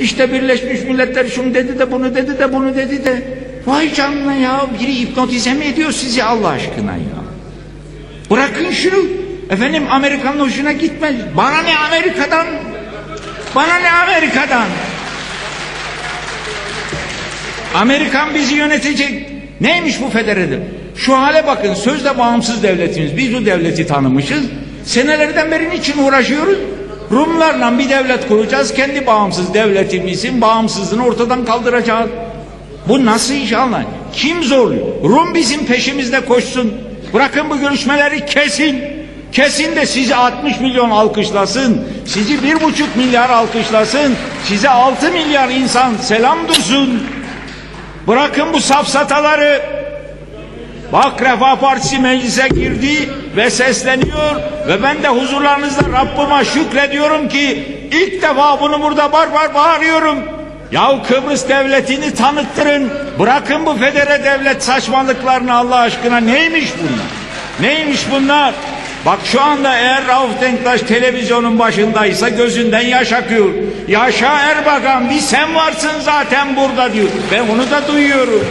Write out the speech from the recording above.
İşte Birleşmiş Milletler şunu dedi de bunu dedi de bunu dedi de. Vay canına ya biri hipnotize mi ediyor sizi Allah aşkına ya. Bırakın şunu. Efendim Amerika'nın hoşuna gitmez. Bana ne Amerika'dan? Bana ne Amerika'dan? Amerikan bizi yönetecek. Neymiş bu federede? Şu hale bakın sözde bağımsız devletimiz. Biz bu devleti tanımışız. Senelerden beri niçin uğraşıyoruz? Rumlarla bir devlet kuracağız. Kendi bağımsız devletimizin bağımsızlığını ortadan kaldıracağız. Bu nasıl iş Allah? Kim zorluyor? Rum bizim peşimizde koşsun. Bırakın bu görüşmeleri kesin. Kesin de sizi 60 milyon alkışlasın. Sizi bir buçuk milyar alkışlasın. Size 6 milyar insan selam dursun. Bırakın bu safsataları. Bak Refah Partisi meclise girdi ve sesleniyor ve ben de huzurlarınızda Rabbime şükrediyorum ki ilk defa bunu burada bar bar bağırıyorum. Yahu Kıbrıs devletini tanıttırın. Bırakın bu federe devlet saçmalıklarını Allah aşkına. Neymiş bunlar? Neymiş bunlar? Bak şu anda eğer Rauf Denktaş televizyonun başındaysa gözünden yaş akıyor. Yaşa Erbakan bir sen varsın zaten burada diyor. Ben onu da duyuyorum.